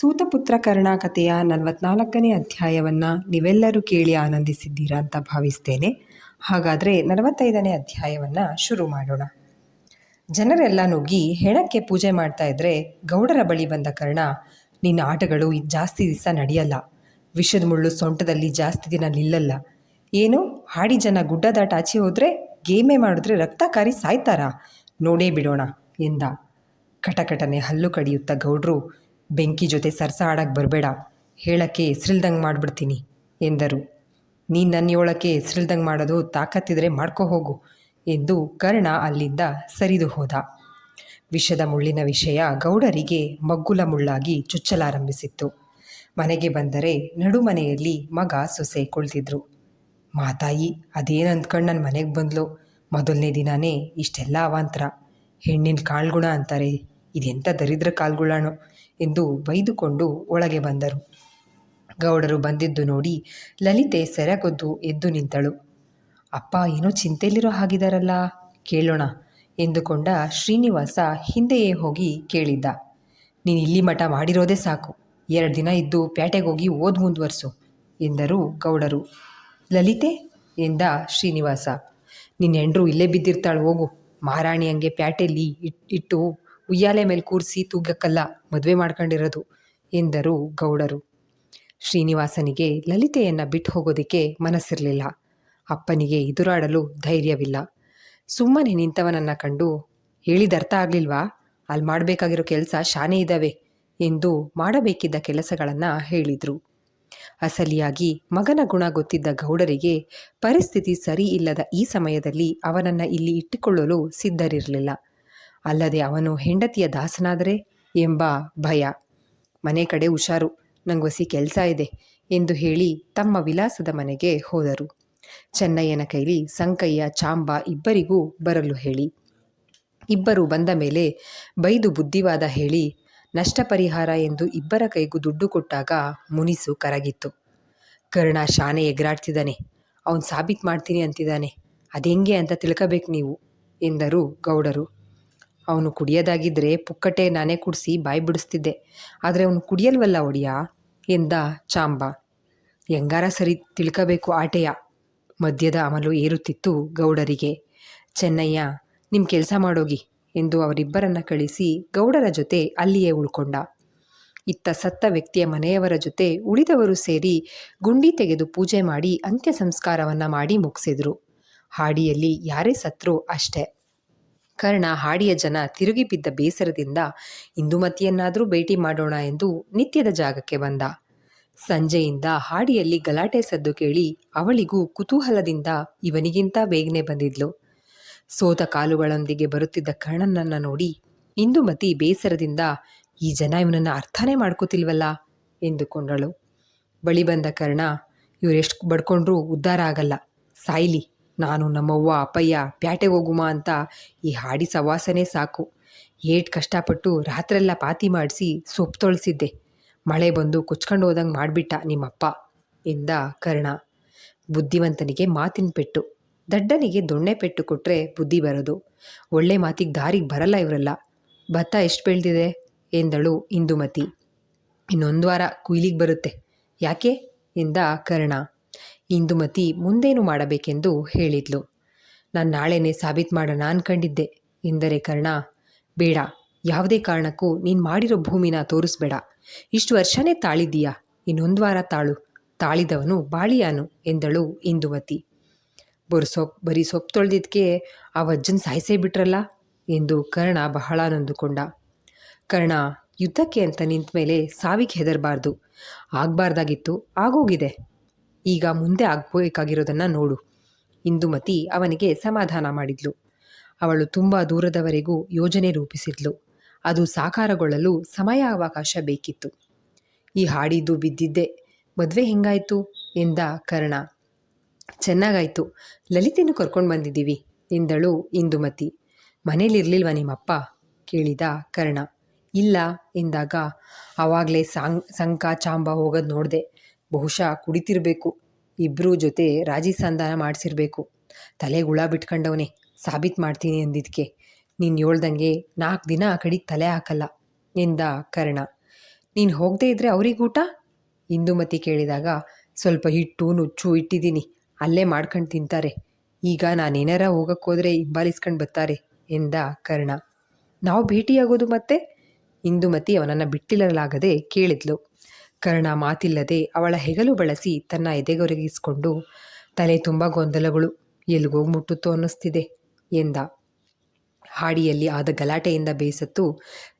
ಸೂತಪುತ್ರ ಕರ್ಣ ಕಥೆಯ ನಲವತ್ನಾಲ್ಕನೇ ಅಧ್ಯಾಯವನ್ನು ನೀವೆಲ್ಲರೂ ಕೇಳಿ ಆನಂದಿಸಿದ್ದೀರಾ ಅಂತ ಭಾವಿಸ್ತೇನೆ. ಹಾಗಾದರೆ ನಲವತ್ತೈದನೇ ಅಧ್ಯಾಯವನ್ನು ಶುರು ಮಾಡೋಣ. ಜನರೆಲ್ಲ ನುಗ್ಗಿ ಹೆಣಕ್ಕೆ ಪೂಜೆ ಮಾಡ್ತಾ ಇದ್ರೆ ಗೌಡರ ಬಳಿ ಬಂದ ಕರ್ಣ, ನಿನ್ನ ಆಟಗಳು ಜಾಸ್ತಿ ದಿವಸ ನಡೆಯಲ್ಲ. ವಿಷದ ಮುಳ್ಳು ಸೊಂಟದಲ್ಲಿ ಜಾಸ್ತಿ ದಿನ ನಿಲ್ಲಲ್ಲ. ಏನು? ಹಾಡಿ ಜನ ಗುಡ್ಡದಾಟ ಆಚೆ ಹೋದರೆ, ಗೇಮೆ ಮಾಡಿದ್ರೆ ರಕ್ತ ಕಾರಿ ಸಾಯ್ತಾರಾ? ನೋಡೇ ಬಿಡೋಣ ಎಂದ. ಕಟಕಟನೆ ಹಲ್ಲು ಕಡಿಯುತ್ತ ಗೌಡ್ರು ಬೆಂಕಿ ಜೊತೆ ಸರ್ಸ ಆಡಕ್ಕೆ ಬರಬೇಡ. ಹೇಳಕ್ಕೆ ಹೆಸ್ರಿಲ್ದಂಗೆ ಮಾಡಿಬಿಡ್ತೀನಿ, ಎಂದರು. ನೀನು ಏಳಕ್ಕೆ ಹೆಸ್ರಿಲ್ದಂಗೆ ಮಾಡೋದು ತಾಕತ್ತಿದ್ರೆ ಮಾಡ್ಕೋ ಹೋಗು, ಎಂದು ಕರ್ಣ ಅಲ್ಲಿಂದ ಸರಿದು ಹೋದ. ವಿಷದ ಮುಳ್ಳಿನ ವಿಷಯ ಗೌಡರಿಗೆ ಮಗ್ಗುಲ ಮುಳ್ಳಾಗಿ ಚುಚ್ಚಲಾರಂಭಿಸಿತ್ತು. ಮನೆಗೆ ಬಂದರೆ ನಡುಮನೆಯಲ್ಲಿ ಮಗ ಸೊಸೆ ಕುಳಿತಿದ್ರು. ಮಾತಾಯಿ ಅದೇನು ಅಂದ್ಕೊಂಡು ನನ್ನ ಮನೆಗೆ ಬಂದ್ಲು? ಮೊದಲನೇ ದಿನಾನೇ ಇಷ್ಟೆಲ್ಲ ಅವಾಂತರ. ಹೆಣ್ಣಿನ ಕಾಳ್ಗುಣ ಅಂತಾರೆ ಇದೆಂಥ ದರಿದ್ರ ಕಾಲ್ಗುಳಾಣೋ ಎಂದು ಬೈದುಕೊಂಡು ಒಳಗೆ ಬಂದರು. ಗೌಡರು ಬಂದಿದ್ದು ನೋಡಿ ಲಲಿತೆ ಸೆರಗೊದ್ದು ಎದ್ದು ನಿಂತಳು. ಅಪ್ಪ, ಏನೋ ಚಿಂತೆಯಲ್ಲಿರೋ ಹಾಗಿದಾರಲ್ಲ, ಕೇಳೋಣ ಎಂದುಕೊಂಡ ಶ್ರೀನಿವಾಸ ಹಿಂದೆಯೇ ಹೋಗಿ ಕೇಳಿದ್ದ. ನೀನು ಇಲ್ಲಿ ಮಠ ಮಾಡಿರೋದೇ ಸಾಕು, ಎರಡು ದಿನ ಇದ್ದು ಪ್ಯಾಟೆಗೋಗಿ ಓದ್ ಮುಂದುವರ್ಸು ಎಂದರು ಗೌಡರು. ಲಲಿತೆ ಎಂದ ಶ್ರೀನಿವಾಸ ನಿನ್ನ ಹೆಂಡ್ರು ಇಲ್ಲೇ ಬಿದ್ದಿರ್ತಾಳು, ಹೋಗು. ಮಹಾರಾಣಿ ಹಂಗೆ ಪ್ಯಾಟೆಯಲ್ಲಿ ಇಟ್ ಇಟ್ಟು ಉಯ್ಯಾಲೆ ಮೇಲೆ ಕೂರಿಸಿ ತೂಗಕ್ಕಲ್ಲ ಮದುವೆ ಮಾಡ್ಕೊಂಡಿರೋದು ಎಂದರು ಗೌಡರು. ಶ್ರೀನಿವಾಸನಿಗೆ ಲಲಿತೆಯನ್ನು ಬಿಟ್ಟು ಹೋಗೋದಕ್ಕೆ ಮನಸ್ಸಿರಲಿಲ್ಲ. ಅಪ್ಪನಿಗೆ ಎದುರಾಡಲು ಧೈರ್ಯವಿಲ್ಲ. ಸುಮ್ಮನೆ ನಿಂತವನನ್ನು ಕಂಡು, ಹೇಳಿದ ಅರ್ಥ ಆಗಲಿಲ್ವಾ? ಅಲ್ಲಿ ಮಾಡಬೇಕಾಗಿರೋ ಕೆಲಸ ಶಾನೆ ಇದ್ದಾವೆ ಎಂದು ಮಾಡಬೇಕಿದ್ದ ಕೆಲಸಗಳನ್ನು ಹೇಳಿದರು. ಅಸಲಿಯಾಗಿ ಮಗನ ಗುಣ ಗೊತ್ತಿದ್ದ ಗೌಡರಿಗೆ ಪರಿಸ್ಥಿತಿ ಸರಿ ಇಲ್ಲದ ಈ ಸಮಯದಲ್ಲಿ ಅವನನ್ನು ಇಲ್ಲಿ ಇಟ್ಟುಕೊಳ್ಳಲು ಸಿದ್ಧರಿರಲಿಲ್ಲ. ಅಲ್ಲದೆ ಅವನು ಹೆಂಡತಿಯ ದಾಸನಾದರೆ ಎಂಬ ಭಯ. ಮನೆ ಕಡೆ ಹುಷಾರು, ನಂಗೊಸಿ ಕೆಲಸ ಇದೆ ಎಂದು ಹೇಳಿ ತಮ್ಮ ವಿಲಾಸದ ಮನೆಗೆ ಹೋದರು. ಚೆನ್ನಯ್ಯನ ಕೈಲಿ ಸಂಕಯ್ಯ, ಚಾಂಬ ಇಬ್ಬರಿಗೂ ಬರಲು ಹೇಳಿ. ಇಬ್ಬರು ಬಂದ ಮೇಲೆ ಬೈದು ಬುದ್ಧಿವಾದ ಹೇಳಿ ನಷ್ಟ ಪರಿಹಾರ ಎಂದು ಇಬ್ಬರ ಕೈಗೂ ದುಡ್ಡು ಕೊಟ್ಟಾಗ ಮುನಿಸು ಕರಗಿತ್ತು. ಕರ್ಣ ಶಾನೆ ಎಗರಾಡ್ತಿದ್ದಾನೆ. ಅವನು ಸಾಬೀತು ಮಾಡ್ತೀನಿ ಅಂತಿದ್ದಾನೆ. ಅದೆಂಗೆ ಅಂತ ತಿಳ್ಕಬೇಕು ನೀವು, ಎಂದರು ಗೌಡರು. ಅವನು ಕುಡಿಯೋದಾಗಿದ್ದರೆ ಪುಕ್ಕಟೆ ನಾನೇ ಕುಡಿಸಿ ಬಾಯಿ ಬಿಡಿಸ್ತಿದ್ದೆ. ಆದರೆ ಅವನು ಕುಡಿಯಲ್ವಲ್ಲ ಒಡಿಯ? ಎಂದ ಚಾಂಬ. ಹೆಂಗಾರ ಸರಿ ತಿಳ್ಕಬೇಕು ಆಟೆಯ. ಮದ್ಯದ ಅಮಲು ಏರುತ್ತಿತ್ತು ಗೌಡರಿಗೆ. ಚೆನ್ನಯ್ಯ ನಿಮ್ಮ ಕೆಲಸ ಮಾಡೋಗಿ ಎಂದು ಅವರಿಬ್ಬರನ್ನ ಕಳಿಸಿ ಗೌಡರ ಜೊತೆ ಅಲ್ಲಿಯೇ ಉಳ್ಕೊಂಡ. ಇತ್ತ ಸತ್ತ ವ್ಯಕ್ತಿಯ ಮನೆಯವರ ಜೊತೆ ಉಳಿದವರು ಸೇರಿ ಗುಂಡಿ ತೆಗೆದು ಪೂಜೆ ಮಾಡಿ ಅಂತ್ಯ ಸಂಸ್ಕಾರವನ್ನು ಮಾಡಿ ಮುಗಿಸಿದ್ರು. ಹಾಡಿಯಲ್ಲಿ ಯಾರೇ ಸತ್ರೂ ಅಷ್ಟೇ. ಕರ್ಣ ಹಾಡಿಯ ಜನ ತಿರುಗಿ ಬಿದ್ದ ಬೇಸರದಿಂದ ಇಂದುಮತಿಯನ್ನಾದರೂ ಭೇಟಿ ಮಾಡೋಣ ಎಂದು ನಿತ್ಯದ ಜಾಗಕ್ಕೆ ಬಂದ. ಸಂಜೆಯಿಂದ ಹಾಡಿಯಲ್ಲಿ ಗಲಾಟೆ ಸದ್ದು ಕೇಳಿ ಅವಳಿಗೂ ಕುತೂಹಲದಿಂದ ಇವನಿಗಿಂತ ಬೇಗನೆ ಬಂದಿದ್ಲು. ಸೋತ ಕಾಲುಗಳೊಂದಿಗೆ ಬರುತ್ತಿದ್ದ ಕರ್ಣನನ್ನು ನೋಡಿ ಇಂದುಮತಿ ಬೇಸರದಿಂದ ಈ ಜನ ಇವನನ್ನು ಅರ್ಥನೇ ಮಾಡ್ಕೋತಿಲ್ವಲ್ಲ? ಎಂದುಕೊಂಡಳು. ಬಳಿ ಬಂದ ಕರ್ಣ, ಇವರೆಷ್ಟು ಬಡ್ಕೊಂಡ್ರೂ ಉದ್ಧಾರ ಆಗಲ್ಲ. ಸಾಯ್ಲಿ. ನಾನು ನಮ್ಮವ್ವ, ಅಪ್ಪಯ್ಯ, ಪ್ಯಾಟೆ ಹೋಗುಮ ಅಂತ ಈ ಹಾಡಿ ಸವಾಸನೆ ಸಾಕು. ಏಟ್ ಕಷ್ಟಪಟ್ಟು ರಾತ್ರೆಲ್ಲ ಪಾತಿ ಮಾಡಿಸಿ ಸೊಪ್ಪು ತೊಳಸಿದ್ದೆ. ಮಳೆ ಬಂದು ಕೊಚ್ಕೊಂಡು ಹೋದಂಗೆ ಮಾಡಿಬಿಟ್ಟ ನಿಮ್ಮಪ್ಪ, ಎಂದ ಕರ್ಣ. ಬುದ್ಧಿವಂತನಿಗೆ ಮಾತಿನ ಪೆಟ್ಟು. ದಡ್ಡನಿಗೆ ದೊಣ್ಣೆ ಪೆಟ್ಟು ಕೊಟ್ಟರೆ ಬುದ್ಧಿ ಬರೋದು. ಒಳ್ಳೆ ಮಾತಿಗೆ ದಾರಿಗೆ ಬರಲ್ಲ ಇವರೆಲ್ಲ. ಭತ್ತ ಎಷ್ಟು ಬೆಳೆದಿದೆ? ಎಂದಳು ಇಂದುಮತಿ. ಇನ್ನೊಂದು ವಾರ ಕುಯ್ಲಿಗೆ ಬರುತ್ತೆ. ಯಾಕೆ? ಎಂದ ಕರ್ಣ. ಇಂದುಮತಿ ಮುಂದೇನು ಮಾಡಬೇಕೆಂದು ಹೇಳಿದ್ಲು. ನಾನು ನಾಳೆನೇ ಸಾಬೀತು ಮಾಡೋಣ ಕಂಡಿದ್ದೆ ಎಂದರೆ ಕರ್ಣ, ಬೇಡ, ಯಾವುದೇ ಕಾರಣಕ್ಕೂ ನೀನು ಮಾಡಿರೋ ಭೂಮಿನ ತೋರಿಸ್ಬೇಡ. ಇಷ್ಟು ವರ್ಷನೇ ತಾಳಿದ್ದೀಯಾ? ಇನ್ನೊಂದು ವಾರ ತಾಳು. ತಾಳಿದವನು ಬಾಳಿಯಾನು ಎಂದಳು ಇಂದುಮತಿ ಬರು ಸೊಪ್ಪು ಬರೀ ಸೊಪ್ಪು ತೊಳೆದಿದ್ದಕ್ಕೆ ಆ ವಜ್ಜನ್ ಸಾಯಿಸೇ ಬಿಟ್ರಲ್ಲ ಎಂದು ಕರ್ಣ ಬಹಳ ನೊಂದುಕೊಂಡ. ಕರ್ಣ, ಯುದ್ಧಕ್ಕೆ ಅಂತ ನಿಂತ ಮೇಲೆ ಸಾವಿಗೆ ಹೆದರಬಾರ್ದು. ಆಗಬಾರ್ದಾಗಿತ್ತು, ಆಗೋಗಿದೆ. ಈಗ ಮುಂದೆ ಆಗಬೇಕಾಗಿರೋದನ್ನು ನೋಡು. ಇಂದುಮತಿ ಅವನಿಗೆ ಸಮಾಧಾನ ಮಾಡಿದ್ಲು. ಅವಳು ತುಂಬ ದೂರದವರೆಗೂ ಯೋಜನೆ ರೂಪಿಸಿದ್ಲು. ಅದು ಸಾಕಾರಗೊಳ್ಳಲು ಸಮಯ ಅವಕಾಶ ಬೇಕಿತ್ತು. ಈ ಹಾಡಿದ್ದು ಬಿದ್ದಿದ್ದೆ. ಮದುವೆ ಹೆಂಗಾಯ್ತು? ಎಂದ ಕರ್ಣ. ಚೆನ್ನಾಗಾಯ್ತು. ಲಲಿತೆಯನ್ನು ಕರ್ಕೊಂಡು ಬಂದಿದ್ದೀವಿ ಎಂದಳು ಇಂದುಮತಿ. ಮನೇಲಿರ್ಲಿಲ್ವ ನಿಮ್ಮಪ್ಪ? ಕೇಳಿದ ಕರ್ಣ. ಇಲ್ಲ ಎಂದಾಗ ಆವಾಗಲೇ ಸಾಂಗ್ ಸಂಕ ಚಾಂಬ ಹೋಗೋದು ನೋಡಿದೆ. ಬಹುಶಃ ಕುಡಿತಿರ್ಬೇಕು. ಇಬ್ಬರೂ ಜೊತೆ ರಾಜಿ ಸಂಧಾನ ಮಾಡಿಸಿರ್ಬೇಕು. ತಲೆಗೆ ಹುಳ ಬಿಟ್ಕೊಂಡವನೇ, ಸಾಬೀತು ಮಾಡ್ತೀನಿ ಅಂದಿದ್ದಕ್ಕೆ ನೀನು ಹೇಳ್ದಂಗೆ ನಾಲ್ಕು ದಿನ ಆ ಕಡೆಗೆ ತಲೆ ಹಾಕಲ್ಲ, ಎಂದ ಕರ್ಣ. ನೀನು ಹೋಗದೇ ಇದ್ದರೆ ಊಟ? ಇಂದುಮತಿ ಕೇಳಿದಾಗ ಸ್ವಲ್ಪ ಹಿಟ್ಟು, ನುಚ್ಚು ಇಟ್ಟಿದ್ದೀನಿ. ಅಲ್ಲೇ ಮಾಡ್ಕೊಂಡು ತಿಂತಾರೆ. ಈಗ ನಾನೇನಾರ ಹೋಗೋಕ್ಕೋದ್ರೆ ಹಿಂಬಾಲಿಸ್ಕೊಂಡು ಬರ್ತಾರೆ ಎಂದ ಕರ್ಣ. ನಾವು ಭೇಟಿಯಾಗೋದು ಮತ್ತೆ? ಇಂದುಮತಿ ಅವನನ್ನು ಬಿಟ್ಟಿಲ್ಲಲಾಗದೆ ಕೇಳಿದ್ಲು. ಕರ್ಣ ಮಾತಿಲ್ಲದೆ ಅವಳ ಹೆಗಲು ಬಳಸಿ ತನ್ನ ಎದೆಗೊರಗಿಸಿಕೊಂಡು, ತಲೆ ತುಂಬ ಗೊಂದಲಗಳು ಎಲ್ಲಿಗೋಗಿ ಮುಟ್ಟುತ್ತೋ ಅನ್ನಿಸ್ತಿದೆ, ಎಂದ. ಹಾಡಿಯಲ್ಲಿ ಆದ ಗಲಾಟೆಯಿಂದ ಬೇಸತ್ತು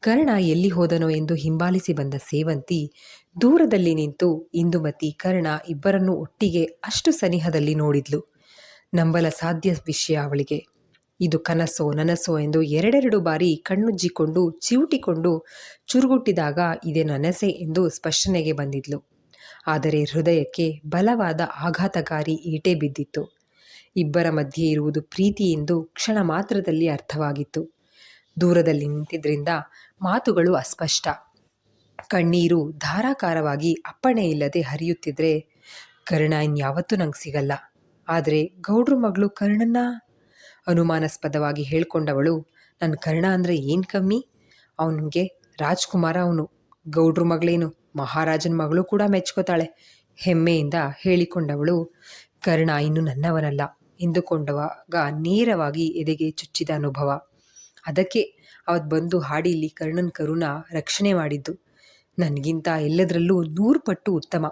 ಕರ್ಣ ಎಲ್ಲಿ ಹೋದನೋ ಎಂದು ಹಿಂಬಾಲಿಸಿ ಬಂದ ಸೇವಂತಿ ದೂರದಲ್ಲಿ ನಿಂತು ಇಂದುಮತಿ ಕರ್ಣ ಇಬ್ಬರನ್ನು ಒಟ್ಟಿಗೆ ಅಷ್ಟು ಸನಿಹದಲ್ಲಿ ನೋಡಿದ್ಲು. ನಂಬಲ ಸಾಧ್ಯ ವಿಷಯ ಅವಳಿಗೆ. ಇದು ಕನಸೋ, ನನಸೋ ಎಂದು ಎರಡೆರಡು ಬಾರಿ ಕಣ್ಣುಜ್ಜಿಕೊಂಡು, ಚಿವುಟಿಕೊಂಡು ಚುರುಗುಟ್ಟಿದಾಗ ಇದೇ ನನಸೆ ಎಂದು ಸ್ಪಷ್ಟನೆಗೆ ಬಂದಿದ್ಲು. ಆದರೆ ಹೃದಯಕ್ಕೆ ಬಲವಾದ ಆಘಾತಕಾರಿ ಈಟೆ ಬಿದ್ದಿತ್ತು. ಇಬ್ಬರ ಮಧ್ಯೆ ಇರುವುದು ಪ್ರೀತಿ ಎಂದು ಕ್ಷಣ ಮಾತ್ರದಲ್ಲಿ ಅರ್ಥವಾಗಿತ್ತು. ದೂರದಲ್ಲಿ ನಿಂತಿದ್ದರಿಂದ ಮಾತುಗಳು ಅಸ್ಪಷ್ಟ. ಕಣ್ಣೀರು ಧಾರಾಕಾರವಾಗಿ ಅಪ್ಪಣೆ ಇಲ್ಲದೆ ಹರಿಯುತ್ತಿದ್ರೆ ಕರ್ಣ ಇನ್ಯಾವತ್ತೂ ನಂಗೆ ಸಿಗಲ್ಲ. ಆದರೆ ಗೌಡ್ರ ಮಗಳು ಕರ್ಣನ್ನ ಅನುಮಾನಾಸ್ಪದವಾಗಿ ಹೇಳ್ಕೊಂಡವಳು ನನ್ನ ಕರ್ಣ ಅಂದರೆ ಏನು ಕಮ್ಮಿ? ಅವನಿಗೆ ರಾಜ್ಕುಮಾರ, ಅವನು ಗೌಡ್ರ ಮಗಳೇನು, ಮಹಾರಾಜನ ಮಗಳು ಕೂಡ ಮೆಚ್ಕೋತಾಳೆ. ಹೆಮ್ಮೆಯಿಂದ ಹೇಳಿಕೊಂಡವಳು, ಕರ್ಣ ಇನ್ನು ನನ್ನವನಲ್ಲ, ಎಂದುಕೊಂಡವಾಗ ನೇರವಾಗಿ ಎದೆಗೆ ಚುಚ್ಚಿದ ಅನುಭವ. ಅದಕ್ಕೆ ಅವತ್ತು ಬಂದು ಹಾಡಿಲಿ ಕರ್ಣನ್ ಕರುಣ ರಕ್ಷಣೆ ಮಾಡಿದ್ದು, ನನಗಿಂತ ಎಲ್ಲದರಲ್ಲೂ ನೂರು ಪಟ್ಟು ಉತ್ತಮ.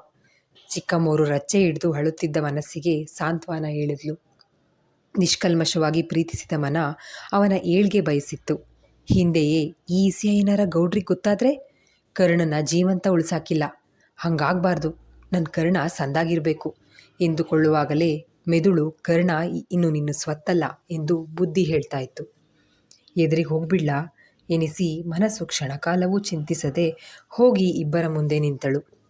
ಚಿಕ್ಕಮ್ಮೋರು ರಚ್ಚೆ ಹಿಡಿದು ಅಳುತ್ತಿದ್ದ ಮನಸ್ಸಿಗೆ ಸಾಂತ್ವನ ಹೇಳಿದ್ಲು. ನಿಷ್ಕಲ್ಮಶವಾಗಿ ಪ್ರೀತಿಸಿದ ಮನ ಅವನ ಏಳ್ಗೆ ಬಯಸಿತ್ತು. ಹಿಂದೆಯೇ ಈ ಏನಾರ ಗೌಡ್ರಿಗೆ ಗೊತ್ತಾದರೆ ಕರ್ಣನ ಜೀವಂತ ಉಳಿಸಾಕಿಲ್ಲ. ಹಂಗಾಗಬಾರ್ದು. ನನ್ನ ಕರ್ಣ ಸಂದಾಗಿರಬೇಕು. ಎಂದುಕೊಳ್ಳುವಾಗಲೇ ಮೆದುಳು ಕರ್ಣ ಇನ್ನು ನಿನ್ನ ಸ್ವತ್ತಲ್ಲ ಎಂದು ಬುದ್ಧಿ ಹೇಳ್ತಾ ಇತ್ತು. ಎದುರಿಗೆ ಹೋಗ್ಬಿಡ್ಲಾ? ಎನಿಸಿ ಮನಸ್ಸು ಕ್ಷಣಕಾಲವೂ ಚಿಂತಿಸದೆ ಹೋಗಿ ಇಬ್ಬರ ಮುಂದೆ ನಿಂತಳು.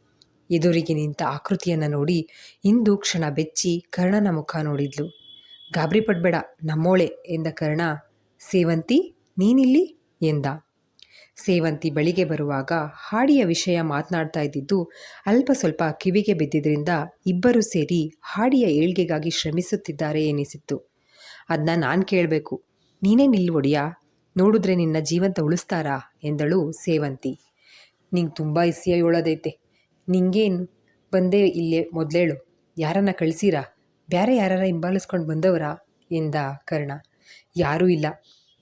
ಎದುರಿಗೆ ನಿಂತ ಆಕೃತಿಯನ್ನು ನೋಡಿ ಇಂದು ಕ್ಷಣ ಬೆಚ್ಚಿ ಕರ್ಣನ ಮುಖ ನೋಡಿದ್ಲು. ಗಾಬರಿ ಪಡಬೇಡ, ನಮ್ಮೋಳೆ ಎಂದ ಕರ್ಣ. ಸೇವಂತಿ, ನೀನಿಲ್ಲಿ? ಎಂದ. ಸೇವಂತಿ ಬಳಿಗೆ ಬರುವಾಗ ಹಾಡಿಯ ವಿಷಯ ಮಾತನಾಡ್ತಾ ಇದ್ದಿದ್ದು ಅಲ್ಪ ಸ್ವಲ್ಪ ಕಿವಿಗೆ ಬಿದ್ದಿದ್ರಿಂದ ಇಬ್ಬರು ಸೇರಿ ಹಾಡಿಯ ಏಳ್ಗೆಗಾಗಿ ಶ್ರಮಿಸುತ್ತಿದ್ದಾರೆ ಎನಿಸಿತ್ತು. ಅದನ್ನ ನಾನು ಕೇಳಬೇಕು. ನೀನೇ ನಿಲ್ವೊಡಿಯಾ ನೋಡಿದ್ರೆ ನಿನ್ನ ಜೀವಂತ ಉಳಿಸ್ತಾರಾ? ಎಂದಳು ಸೇವಂತಿ. ನಿಂಗೆ ತುಂಬ ಇಸಿಯ ಹೇಳೋದೈತೆ ನಿಂಗೇನು? ಬಂದೇ ಇಲ್ಲೇ ಮೊದಲೇಳು. ಯಾರನ್ನ ಕಳಿಸಿರಾ? ಬ್ಯಾರೆ ಯಾರಾರ ಹಿಂಬಾಲಿಸ್ಕೊಂಡು ಬಂದವರಾ? ಎಂದ ಕರ್ಣ. ಯಾರೂ ಇಲ್ಲ.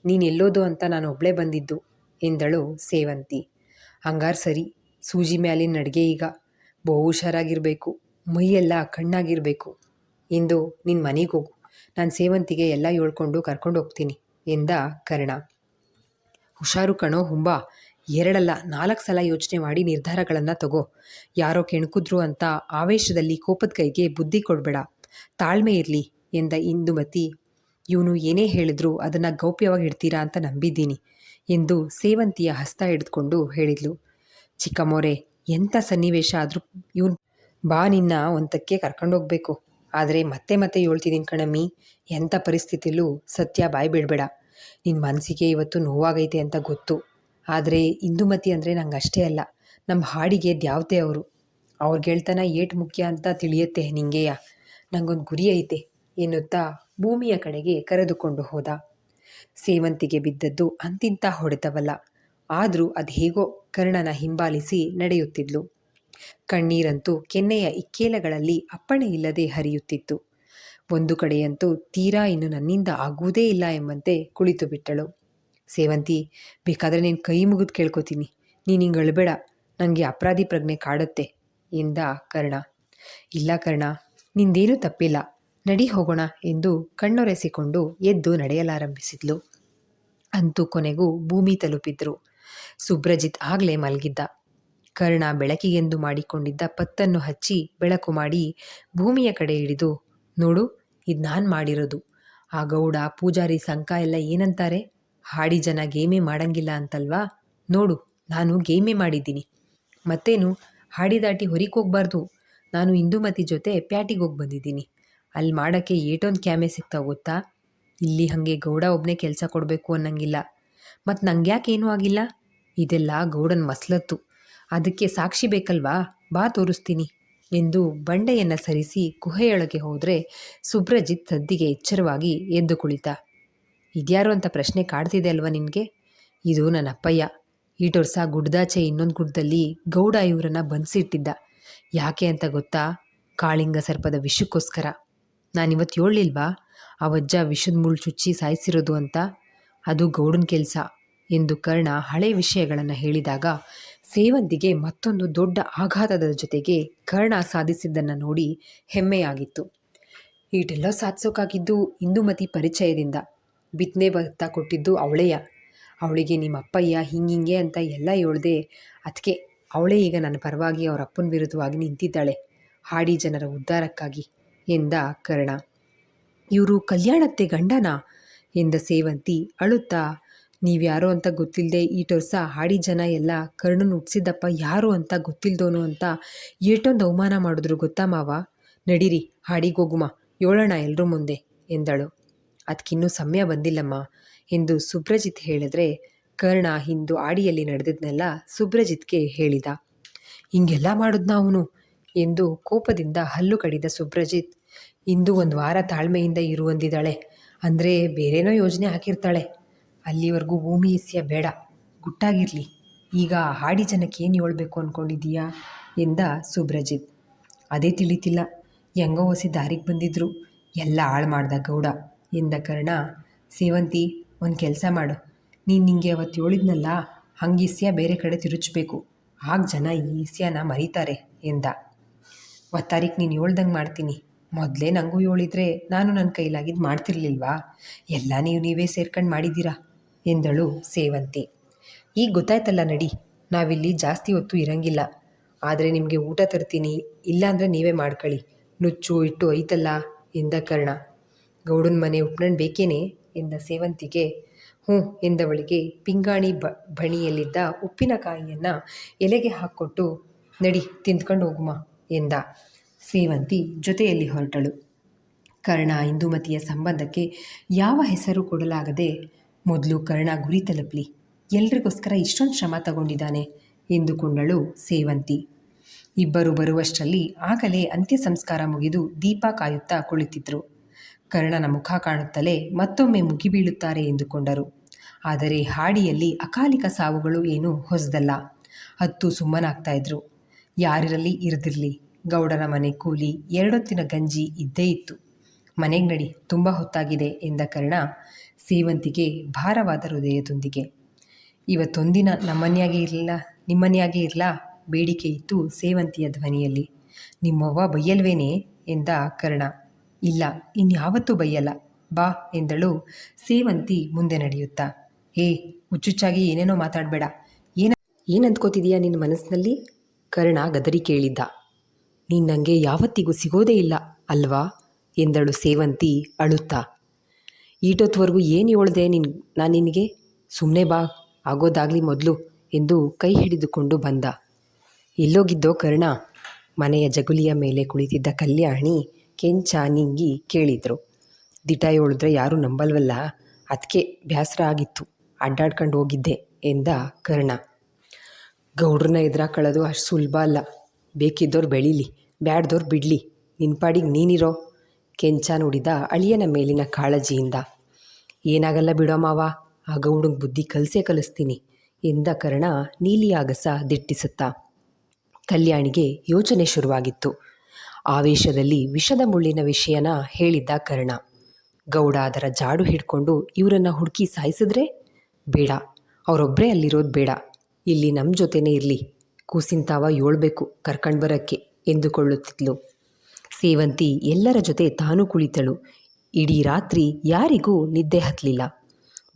ನೀನು ಎಲ್ಲೋದು ಅಂತ ನಾನು ಒಬ್ಬಳೇ ಬಂದಿದ್ದು, ಎಂದಳು ಸೇವಂತಿ. ಹಂಗಾರ್ ಸರಿ. ಸೂಜಿ ಮ್ಯಾಲಿನ ನಡಿಗೆ ಈಗ. ಬಹು ಹುಷಾರಾಗಿರಬೇಕು. ಮೈಯೆಲ್ಲ ಕಣ್ಣಾಗಿರಬೇಕು. ಇಂದು ನಿನ್ನ ಮನೆಗೆ ಹೋಗು. ನಾನು ಸೇವಂತಿಗೆ ಎಲ್ಲ ಹೇಳ್ಕೊಂಡು ಕರ್ಕೊಂಡು ಹೋಗ್ತೀನಿ, ಎಂದ ಕರ್ಣ. ಹುಷಾರು ಕಣೋ ಹುಂಬ. ಎರಡಲ್ಲ, ನಾಲ್ಕು ಸಲ ಯೋಚನೆ ಮಾಡಿ ನಿರ್ಧಾರಗಳನ್ನು ತಗೋ. ಯಾರೋ ಕೆಣಕುದ್ರು ಅಂತ ಆವೇಶದಲ್ಲಿ ಕೋಪದ ಕೈಗೆ ಬುದ್ಧಿ ಕೊಡಬೇಡ. ತಾಳ್ಮೆ ಇರಲಿ ಎಂದ ಇಂದುಮತಿ. ಇವನು ಏನೇ ಹೇಳಿದ್ರು ಅದನ್ನು ಗೌಪ್ಯವಾಗಿ ಇಡ್ತೀರಾ ಅಂತ ನಂಬಿದ್ದೀನಿ ಎಂದು ಸೇವಂತಿಯ ಹಸ್ತ ಹಿಡಿದುಕೊಂಡು ಹೇಳಿದ್ಲು. ಚಿಕ್ಕಮ್ಮೋರೆ ಎಂಥ ಸನ್ನಿವೇಶ ಆದರೂ ಇವನು ಬಾ ನಿನ್ನ ಒಂತಕ್ಕೆ ಕರ್ಕೊಂಡೋಗ್ಬೇಕು ಆದರೆ ಮತ್ತೆ ಮತ್ತೆ ಹೇಳ್ತಿದ್ದೀನಿ ಕಣಮ್ಮಿ ಎಂಥ ಪರಿಸ್ಥಿತಿಲೂ ಸತ್ಯ ಬಾಯಿ ಬಿಡಬೇಡ. ನಿನ್ನ ಮನಸ್ಸಿಗೆ ಇವತ್ತು ನೋವಾಗೈತೆ ಅಂತ ಗೊತ್ತು. ಆದರೆ ಇಂದುಮತಿ ಅಂದರೆ ನಂಗೆ ಅಷ್ಟೇ ಅಲ್ಲ ನಮ್ಮ ಹಾಡಿಗೆ ದ್ಯಾವತೆ ಅವರು. ಅವ್ರ ಗೆಳ್ತನ ಏಟ್ ಮುಖ್ಯ ಅಂತ ತಿಳಿಯುತ್ತೆ ನಿಂಗೆಯ. ನಂಗೊಂದು ಗುರಿ ಐತೆ ಎನ್ನುತ್ತಾ ಭೂಮಿಯ ಕಡೆಗೆ ಕರೆದುಕೊಂಡು ಹೋದ. ಸೇವಂತಿಗೆ ಬಿದ್ದದ್ದು ಅಂತಿಂತ ಹೊಡೆತವಲ್ಲ. ಆದರೂ ಅದು ಹೇಗೋ ಕರ್ಣನ ಹಿಂಬಾಲಿಸಿ ನಡೆಯುತ್ತಿದ್ಲು. ಕಣ್ಣೀರಂತೂ ಕೆನ್ನೆಯ ಇಕ್ಕೇಲಗಳಲ್ಲಿ ಅಪ್ಪಣೆ ಇಲ್ಲದೆ ಹರಿಯುತ್ತಿತ್ತು. ಒಂದು ಕಡೆಯಂತೂ ತೀರಾ ಇನ್ನು ನನ್ನಿಂದ ಆಗುವುದೇ ಇಲ್ಲ ಎಂಬಂತೆ ಕುಳಿತು ಬಿಟ್ಟಳು. ಸೇವಂತಿ, ಬೇಕಾದರೆ ನೀನು ಕೈ ಮುಗಿದು ಕೇಳ್ಕೊತೀನಿ. ನೀನು ಹಿಂಗೆ ಅಳಬೇಡ. ನನಗೆ ಅಪರಾಧಿ ಪ್ರಜ್ಞೆ ಕಾಡುತ್ತೆ ಎಂದ ಕರ್ಣ. ಇಲ್ಲ ಕರ್ಣ ನಿಂದೇನೂ ತಪ್ಪಿಲ್ಲ. ನಡಿ ಹೋಗೋಣ ಎಂದು ಕಣ್ಣೊರೆಸಿಕೊಂಡು ಎದ್ದು ನಡೆಯಲಾರಂಭಿಸಿದ್ಲು. ಅಂತೂ ಕೊನೆಗೂ ಭೂಮಿ ತಲುಪಿದ್ರು. ಸುಬ್ರಜಿತ್ ಆಗಲೇ ಮಲಗಿದ್ದ. ಕರ್ಣ ಬೆಳಕಿಗೆಂದು ಮಾಡಿಕೊಂಡಿದ್ದ ಪತ್ತನ್ನು ಹಚ್ಚಿ ಬೆಳಕು ಮಾಡಿ ಭೂಮಿಯ ಕಡೆ ಹಿಡಿದು ನೋಡು, ಇದು ನಾನು ಮಾಡಿರೋದು. ಆ ಗೌಡ, ಪೂಜಾರಿ ಸಂಕ ಎಲ್ಲ ಏನಂತಾರೆ? ಹಾಡಿ ಜನ ಗೇಮೆ ಮಾಡಂಗಿಲ್ಲ ಅಂತಲ್ವಾ? ನೋಡು, ನಾನು ಗೇಮೆ ಮಾಡಿದ್ದೀನಿ. ಮತ್ತೇನು? ಹಾಡಿ ದಾಟಿ ನಾನು ಇಂದುಮತಿ ಜೊತೆ ಪ್ಯಾಟಿಗೆ ಹೋಗಿ ಬಂದಿದ್ದೀನಿ. ಅಲ್ಲಿ ಮಾಡೋಕ್ಕೆ ಏಟೊಂದು ಕ್ಯಾಮೆ ಸಿಗ್ತಾವೆ ಗೊತ್ತಾ? ಇಲ್ಲಿ ಹಾಗೆ ಗೌಡ ಒಬ್ಬನೇ ಕೆಲಸ ಕೊಡಬೇಕು ಅನ್ನಂಗಿಲ್ಲ. ಮತ್ತು ನಂಗೆ ಯಾಕೆ ಏನೂ ಆಗಿಲ್ಲ? ಇದೆಲ್ಲ ಗೌಡನ ಮಸ್ಲತ್ತು. ಅದಕ್ಕೆ ಸಾಕ್ಷಿ ಬೇಕಲ್ವಾ? ಬಾ ತೋರಿಸ್ತೀನಿ. ಎಂದು ಬಂಡೆಯನ್ನು ಸರಿಸಿ ಗುಹೆಯೊಳಗೆ ಹೋದರೆ ಸುಬ್ರಜಿತ್ ಸದ್ದಿಗೆ ಎಚ್ಚರವಾಗಿ ಎದ್ದು ಕುಳಿತ. ಇದ್ಯಾರು ಅಂತ ಪ್ರಶ್ನೆ ಕಾಡ್ತಿದೆ ಅಲ್ವಾ ನಿನಗೆ? ಇದು ನನ್ನ ಅಪ್ಪಯ್ಯ. ಈಟೋರ್ಸ ಗುಡ್ದಾಚೆ ಇನ್ನೊಂದು ಗುಡ್ಡದಲ್ಲಿ ಗೌಡ ಇವರನ್ನು ಬಂಧಿಸಿಟ್ಟಿದ್ದ ಯಾಕೆ ಅಂತ ಗೊತ್ತಾ? ಕಾಳಿಂಗ ಸರ್ಪದ ವಿಷಕ್ಕೋಸ್ಕರ. ನಾನಿವತ್ತು ಹೇಳಲಿಲ್ವಾ? ಆ ವಜ್ಜ ವಿಷದ ಮುಳ್ಳು ಚುಚ್ಚಿ ಸಾಯಿಸಿರೋದು ಅಂತ? ಅದು ಗೌಡನ ಕೆಲಸ ಎಂದು ಕರ್ಣ ಹಳೆ ವಿಷಯಗಳನ್ನು ಹೇಳಿದಾಗ ಸೇವಂತಿಗೆ ಮತ್ತೊಂದು ದೊಡ್ಡ ಆಘಾತದ ಜೊತೆಗೆ ಕರ್ಣ ಸಾಧಿಸಿದ್ದನ್ನು ನೋಡಿ ಹೆಮ್ಮೆಯಾಗಿತ್ತು. ಈಟೆಲ್ಲ ಸಾಧಿಸೋಕ್ಕಾಗಿದ್ದು ಇಂದುಮತಿ ಪರಿಚಯದಿಂದ. ಬಿತ್ತನೆ ಭತ್ತ ಕೊಟ್ಟಿದ್ದು ಅವಳೆಯ. ಅವಳಿಗೆ ನಿಮ್ಮ ಅಪ್ಪಯ್ಯ ಹಿಂಗಿಂಗೆ ಅಂತ ಎಲ್ಲ ಹೇಳ್ದೆ ಅದಕ್ಕೆ ಅವಳೇ ಈಗ ನನ್ನ ಪರವಾಗಿ ಅವರ ಅಪ್ಪನ ವಿರುದ್ಧವಾಗಿ ನಿಂತಿದ್ದಾಳೆ. ಹಾಡಿ ಜನರ ಉದ್ಧಾರಕ್ಕಾಗಿ ಎಂದ ಕರ್ಣ. ಇವರು ಕಲ್ಯಾಣತ್ತೆ ಗಂಡನ? ಎಂದ ಸೇವಂತಿ ಅಳುತ್ತಾ. ನೀವ್ಯಾರು ಅಂತ ಗೊತ್ತಿಲ್ಲದೆ ಈ ಟೊರ್ಸ ಹಾಡಿ ಜನ ಎಲ್ಲ ಕರ್ಣನ್ ಹುಟ್ಸಿದ್ದಪ್ಪ ಯಾರು ಅಂತ ಗೊತ್ತಿಲ್ದೋನು ಅಂತ ಏಟೊಂದು ಅವಮಾನ ಮಾಡಿದ್ರು ಗೊತ್ತಾ ಮಾವ? ನಡೀರಿ ಹಾಡಿಗೋಗುಮ ಏಳೋಣ ಎಲ್ಲರೂ ಮುಂದೆ ಎಂದಳು. ಅದಕ್ಕಿನ್ನೂ ಸಮಯ ಬಂದಿಲ್ಲಮ್ಮ. ಎಂದು ಸುಬ್ರಜಿತ್ ಹೇಳಿದ್ರೆ ಕರ್ಣ ಹಿಂದು ಆಡಿಯಲ್ಲಿ ನಡೆದಿದ್ನೆಲ್ಲ ಸುಬ್ರಜಿತ್ಗೆ ಹೇಳಿದ. ಹಿಂಗೆಲ್ಲ ಮಾಡಿದ್ನ ಅವನು ಎಂದು ಕೋಪದಿಂದ ಹಲ್ಲು ಕಡಿದ ಸುಬ್ರಜಿತ್. ಇಂದು ಒಂದು ವಾರ ತಾಳ್ಮೆಯಿಂದ ಇರುವಂದಿದ್ದಾಳೆ ಅಂದರೆ ಬೇರೇನೋ ಯೋಜನೆ ಹಾಕಿರ್ತಾಳೆ. ಅಲ್ಲಿವರೆಗೂ ಭೂಮಿ ಇಸ್ಯ ಬೇಡ. ಗುಟ್ಟಾಗಿರಲಿ. ಈಗ ಹಾಡಿ ಜನಕ್ಕೆ ಏನು ಹೇಳ್ಬೇಕು ಅಂದ್ಕೊಂಡಿದ್ದೀಯಾ ಎಂದ ಸುಬ್ರಜಿತ್. ಅದೇ ತಿಳಿತಿಲ್ಲ. ಹೆಂಗೋ ಹೊಸಿ ದಾರಿಗೆ ಬಂದಿದ್ರು. ಎಲ್ಲ ಹಾಳು ಮಾಡ್ದ ಗೌಡ. ಎಂದ ಕರ್ಣ. ಸೇವಂತಿ, ಒಂದು ಕೆಲಸ ಮಾಡು. ನೀನು ನಿಂಗೆ ಅವತ್ತು ಹೇಳಿದ್ನಲ್ಲ ಹಂಗೆ ಇಸ್ಯ ಬೇರೆ ಕಡೆ ತಿರುಚಬೇಕು. ಆಗ ಜನ ಈ ಈಸ್ಯಾನ ಮರೀತಾರೆ ಎಂದ. ಒತ್ತಾರಿಗೆ ನೀನು ಹೇಳ್ದಂಗೆ ಮಾಡ್ತೀನಿ. ಮೊದಲೇ ನನಗೂ ಹೇಳಿದ್ರೆ ನಾನು ನನ್ನ ಕೈಲಾಗಿದ್ದು ಮಾಡ್ತಿರ್ಲಿಲ್ವಾ? ಎಲ್ಲ ನೀವು ನೀವೇ ಸೇರ್ಕೊಂಡು ಮಾಡಿದ್ದೀರಾ? ಎಂದಳು ಸೇವಂತಿ. ಈಗ ಗೊತ್ತಾಯ್ತಲ್ಲ ನಡಿ, ನಾವಿಲ್ಲಿ ಜಾಸ್ತಿ ಹೊತ್ತು ಇರಂಗಿಲ್ಲ. ಆದರೆ ನಿಮಗೆ ಊಟ ತರ್ತೀನಿ, ಇಲ್ಲಾಂದರೆ ನೀವೇ ಮಾಡ್ಕೊಳ್ಳಿ ನುಚ್ಚು, ಇಟ್ಟು ಐತಲ್ಲ ಎಂದ ಕರ್ಣ. ಗೌಡನ ಮನೆ ಉಪ್ನಣ್ಣು ಬೇಕೇನೆ? ಎಂದ ಸೇವಂತಿಗೆ. ಹ್ಞೂ ಎಂದವಳಿಗೆ ಪಿಂಗಾಣಿ ಬ, ಬಣಿಯಲ್ಲಿದ್ದ ಉಪ್ಪಿನಕಾಯಿಯನ್ನು ಎಲೆಗೆ ಹಾಕ್ಕೊಟ್ಟು, ನಡಿ, ತಿಂದ್ಕೊಂಡು ಹೋಗುಮ ಎಂದ. ಸೇವಂತಿ ಜೊತೆಯಲ್ಲಿ ಹೊರಟಳು. ಕರ್ಣ ಇಂದುಮತಿಯ ಸಂಬಂಧಕ್ಕೆ ಯಾವ ಹೆಸರು ಕೊಡಲಾಗದೆ, ಮೊದಲು ಕರ್ಣ ಗುರಿ ತಲುಪಲಿ, ಎಲ್ರಿಗೋಸ್ಕರ ಇಷ್ಟೊಂದು ಶ್ರಮ ತಗೊಂಡಿದ್ದಾನೆ ಎಂದುಕೊಂಡಳು ಸೇವಂತಿ. ಇಬ್ಬರು ಬರುವಷ್ಟರಲ್ಲಿ ಆಗಲೇ ಅಂತ್ಯ ಸಂಸ್ಕಾರ ಮುಗಿದು ದೀಪ ಕಾಯುತ್ತಾ ಕುಳಿತಿದ್ರು. ಕರ್ಣನ ಮುಖ ಕಾಣುತ್ತಲೇ ಮತ್ತೊಮ್ಮೆ ಮುಗಿಬೀಳುತ್ತಾರೆ ಎಂದುಕೊಂಡರು. ಆದರೆ ಹಾಡಿಯಲ್ಲಿ ಅಕಾಲಿಕ ಸಾವುಗಳು ಏನೂ ಹೊಸದಲ್ಲ. ಹತ್ತು ಸುಮ್ಮನಾಗ್ತಾ ಇದ್ರು. ಯಾರಿರಲಿ ಇರದಿರಲಿ ಗೌಡರ ಮನೆ ಕೂಲಿ ಎರಡೊತ್ತಿನ ಗಂಜಿ ಇದ್ದೇ ಇತ್ತು. ಮನೆಗೆ ನಡಿ, ತುಂಬ ಹೊತ್ತಾಗಿದೆ ಎಂದ ಕರ್ಣ ಸೇವಂತಿಗೆ ಭಾರವಾದ ಹೃದಯದೊಂದಿಗೆ. ಇವತ್ತೊಂದಿನ ನಮ್ಮನೆಯಾಗೆ ಇರಲಿಲ್ಲ, ನಿಮ್ಮನೆಯಾಗೆ ಇರಲಾ? ಬೇಡಿಕೆ ಇತ್ತು ಸೇವಂತಿಯ ಧ್ವನಿಯಲ್ಲಿ. ನಿಮ್ಮವ್ವ ಬೈಯಲ್ವೇನೆ ಎಂದ ಕರ್ಣ. ಇಲ್ಲ, ಇನ್ಯಾವತ್ತೂ ಬೈಯಲ್ಲ ಬಾ ಎಂದಳು. ಸೇವಂತಿ ಮುಂದೆ ನಡೆಯುತ್ತಾ. ಹೇ ಹುಚ್ಚುಚ್ಚಾಗಿ ಏನೇನೋ ಮಾತಾಡಬೇಡ. ಏನ, ಏನಂದ್ಕೋತಿದೀಯಾ ನಿನ್ನ ಮನಸ್ಸಿನಲ್ಲಿ? ಕರ್ಣ ಗದರಿ ಕೇಳಿದ್ದ. ನೀನು ನನಗೆ ಯಾವತ್ತಿಗೂ ಸಿಗೋದೇ ಇಲ್ಲ, ಅಲ್ವಾ? ಎಂದಳು ಸೇವಂತಿ ಅಳುತ್ತಾ. ಈಟೊತ್ವರೆಗೂ ಏನು ಹೇಳ್ದೆ ನಿನ್, ನಾನು ನಿನಗೆ? ಸುಮ್ಮನೆ ಬಾ, ಆಗೋದಾಗಲಿ ಮೊದಲು ಎಂದು ಕೈ ಹಿಡಿದುಕೊಂಡು ಬಂದ. ಎಲ್ಲೋಗಿದ್ದೋ ಕರ್ಣ, ಮನೆಯ ಜಗುಲಿಯ ಮೇಲೆ ಕುಳಿತಿದ್ದ ಕಲ್ಯಾಣಿ ಕೆಂಚ ನಿಂಗಿ ಕೇಳಿದರು. ದಿಟ ಹೇಳಿದ್ರೆ ಯಾರೂ ನಂಬಲ್ವಲ್ಲ. ಅದಕ್ಕೆ ಬೇಸರ ಆಗಿತ್ತು. ಅಡ್ಡಾಡ್ಕೊಂಡು ಹೋಗಿದ್ದೆ ಎಂದ ಕರ್ಣ. ಗೌಡ್ರನ್ನ ಎದುರಾಕೊಳ್ಳೋದು ಅಷ್ಟು ಸುಲಭ ಅಲ್ಲ. ಬೇಕಿದ್ದವ್ರು ಬೆಳೀಲಿ ಬ್ಯಾಡ್ದವ್ರು ಬಿಡಲಿ. ನಿನ್ನ ಪಾಡಿಗೆ ನೀನಿರೋ? ಕೆಂಚ ನೋಡಿದ ಅಳಿಯನ ಮೇಲಿನ ಕಾಳಜಿಯಿಂದ. ಏನಾಗಲ್ಲ ಬಿಡೋ ಮಾವ, ಆ ಗೌಡಂಗೆ ಬುದ್ಧಿ ಕಲಸೇ ಕಲಿಸ್ತೀನಿ ಎಂದ ಕರ್ಣ ನೀಲಿಯಾಗಸ ದಿಟ್ಟಿಸುತ್ತಾ. ಕಲ್ಯಾಣಿಗೆ ಯೋಚನೆ ಶುರುವಾಗಿತ್ತು. ಆವೇಶದಲ್ಲಿ ವಿಷದ ಮುಳ್ಳಿನ ವಿಷಯನ ಹೇಳಿದ್ದ ಕರ್ಣ. ಗೌಡ ಅದರ ಜಾಡು ಹಿಡ್ಕೊಂಡು ಇವರನ್ನು ಹುಡುಕಿ ಸಾಯಿಸಿದ್ರೆ ಬೇಡ. ಅವರೊಬ್ಬರೇ ಅಲ್ಲಿರೋದು ಬೇಡ. ಇಲ್ಲಿ ನಮ್ಮ ಜೊತೆನೇ ಇರಲಿ. ಕೂಸಿಂತಾವ ಏಳ್ಬೇಕು ಕರ್ಕಂಡು ಬರೋಕ್ಕೆ ಎಂದುಕೊಳ್ಳುತ್ತಿದ್ಲು. ಸೇವಂತಿ ಎಲ್ಲರ ಜೊತೆ ತಾನು ಕುಳಿತಳು. ಇಡೀ ರಾತ್ರಿ ಯಾರಿಗೂ ನಿದ್ದೆ ಹತ್ತಲಿಲ್ಲ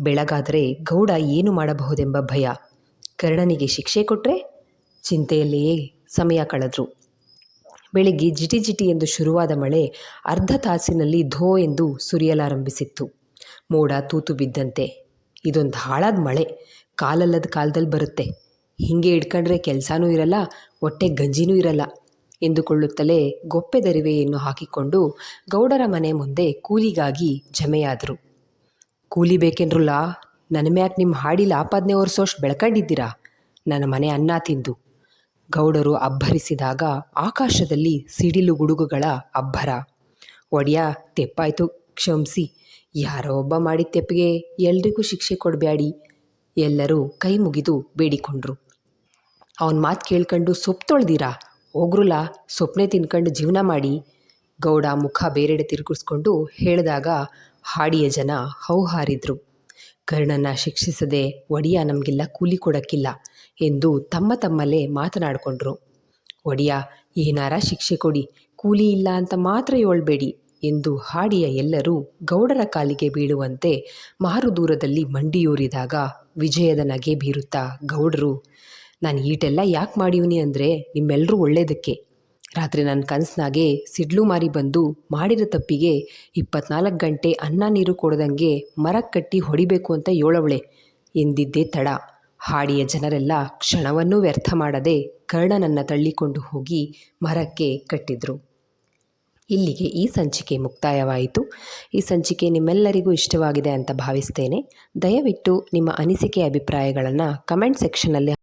ಬೆಳಗಾದರೆ ಗೌಡ ಏನು ಮಾಡಬಹುದೆಂಬ ಭಯ. ಕರ್ಣನಿಗೆ ಶಿಕ್ಷೆ ಕೊಟ್ಟರೆ ಚಿಂತೆಯಲ್ಲಿಯೇ ಸಮಯ ಕಳೆದ್ರು. ಬೆಳಿಗ್ಗೆ ಜಿಟಿ ಜಿಟಿ ಎಂದು ಶುರುವಾದ ಮಳೆ ಅರ್ಧ ತಾಸಿನಲ್ಲಿ ಧೋ ಎಂದು ಸುರಿಯಲಾರಂಭಿಸಿತ್ತು. ಮೋಡ ತೂತು ಬಿದ್ದಂತೆ. ಇದೊಂದು ಹಾಳಾದ ಮಳೆ. ಕಾಲಲ್ಲದ ಕಾಲದಲ್ಲಿ ಬರುತ್ತೆ. ಹೀಗೆ ಹಿಡ್ಕೊಂಡ್ರೆ ಕೆಲಸನೂ ಇರಲ್ಲ, ಹೊಟ್ಟೆ ಗಂಜಿನೂ ಇರಲ್ಲ ಎಂದುಕೊಳ್ಳುತ್ತಲೇ ಗೊಪ್ಪೆ ದರಿವೆಯನ್ನು ಹಾಕಿಕೊಂಡು ಗೌಡರ ಮನೆ ಮುಂದೆ ಕೂಲಿಗಾಗಿ ಜಮೆಯಾದರು. ಕೂಲಿ ಬೇಕೆನ್ರಲ್ಲ? ನನ್ನ ಮ್ಯಾಕ್ ನಿಮ್ಮ ಹಾಡಿಲಿ ಆಪಾದನೆ ಒರೆಸೋಷ್ಟು ಬೆಳ್ಕೊಂಡಿದ್ದೀರಾ? ನನ್ನ ಮನೆ ಅನ್ನ ತಿಂದು. ಗೌಡರು ಅಬ್ಬರಿಸಿದಾಗ ಆಕಾಶದಲ್ಲಿ ಸಿಡಿಲು ಗುಡುಗುಗಳ ಅಬ್ಬರ. ಒಡೆಯ ತೆಪ್ಪಾಯ್ತು, ಕ್ಷಮಿಸಿ. ಯಾರೋ ಒಬ್ಬ ಮಾಡಿದ ತೆಪ್ಪಿಗೆ ಎಲ್ರಿಗೂ ಶಿಕ್ಷೆ ಕೊಡಬೇಡಿ ಎಲ್ಲರೂ ಕೈ ಮುಗಿದು ಬೇಡಿಕೊಂಡ್ರು. ಅವನ ಮಾತು ಕೇಳ್ಕೊಂಡು ಸೊಪ್ಪು ತೊಳ್ದಿರಾ? ಹೋಗ್ರಲ್ಲ ಸೊಪ್ಪನೆ ತಿನ್ಕೊಂಡು ಜೀವನ ಮಾಡಿ. ಗೌಡ ಮುಖ ಬೇರೆಡೆ ತಿರುಗಿಸ್ಕೊಂಡು ಹೇಳಿದಾಗ ಹಾಡಿಯ ಜನ ಹೌಹಾರಿದ್ರು. ಕರ್ಣನ ಶಿಕ್ಷಿಸದೆ ಒಡೆಯ ನಮಗೆಲ್ಲ ಕೂಲಿ ಕೊಡಕ್ಕಿಲ್ಲ. ಎಂದು ತಮ್ಮ ತಮ್ಮಲ್ಲೇ ಮಾತನಾಡಿಕೊಂಡ್ರು. ಒಡಿಯ ಏನಾರ ಶಿಕ್ಷೆ ಕೊಡಿ. ಕೂಲಿ ಇಲ್ಲ ಅಂತ ಮಾತ್ರ ಏಳ್ಬೇಡಿ ಎಂದು ಹಾಡಿಯ ಎಲ್ಲರೂ ಗೌಡರ ಕಾಲಿಗೆ ಬೀಳುವಂತೆ ಮಾರು ದೂರದಲ್ಲಿ ಮಂಡಿಯೂರಿದಾಗ ವಿಜಯದ ನಗೆ ಬೀರುತ್ತಾ ಗೌಡರು, ನಾನು ಈಟೆಲ್ಲ ಯಾಕೆ ಮಾಡೀವ್ನಿ ಅಂದರೆ ನಿಮ್ಮೆಲ್ಲರೂ ಒಳ್ಳೇದಕ್ಕೆ. ರಾತ್ರಿ ನನ್ನ ಕನಸ್ನಾಗೆ ಸಿಡ್ಲು ಮಾರಿ ಬಂದು ಮಾಡಿದ ತಪ್ಪಿಗೆ ಇಪ್ಪತ್ನಾಲ್ಕು ಗಂಟೆ ಅನ್ನ ನೀರು ಕೊಡದಂಗೆ ಮರಕ್ಕೆ ಕಟ್ಟಿ ಹೊಡಿಬೇಕು ಅಂತ ಏಳವಳೆ ಎಂದಿದ್ದೆ ತಡ. ಹಾಡಿಯ ಜನರೆಲ್ಲ ಕ್ಷಣವನ್ನೂ ವ್ಯರ್ಥ ಮಾಡದೆ ಕರ್ಣನನ್ನು ತಳ್ಳಿಕೊಂಡು ಹೋಗಿ ಮರಕ್ಕೆ ಕಟ್ಟಿದ್ರು. ಇಲ್ಲಿಗೆ ಈ ಸಂಚಿಕೆ ಮುಕ್ತಾಯವಾಯಿತು. ಈ ಸಂಚಿಕೆ ನಿಮ್ಮೆಲ್ಲರಿಗೂ ಇಷ್ಟವಾಗಿದೆ ಅಂತ ಭಾವಿಸ್ತೇನೆ. ದಯವಿಟ್ಟು ನಿಮ್ಮ ಅನಿಸಿಕೆ ಅಭಿಪ್ರಾಯಗಳನ್ನು ಕಮೆಂಟ್ ಸೆಕ್ಷನಲ್ಲಿ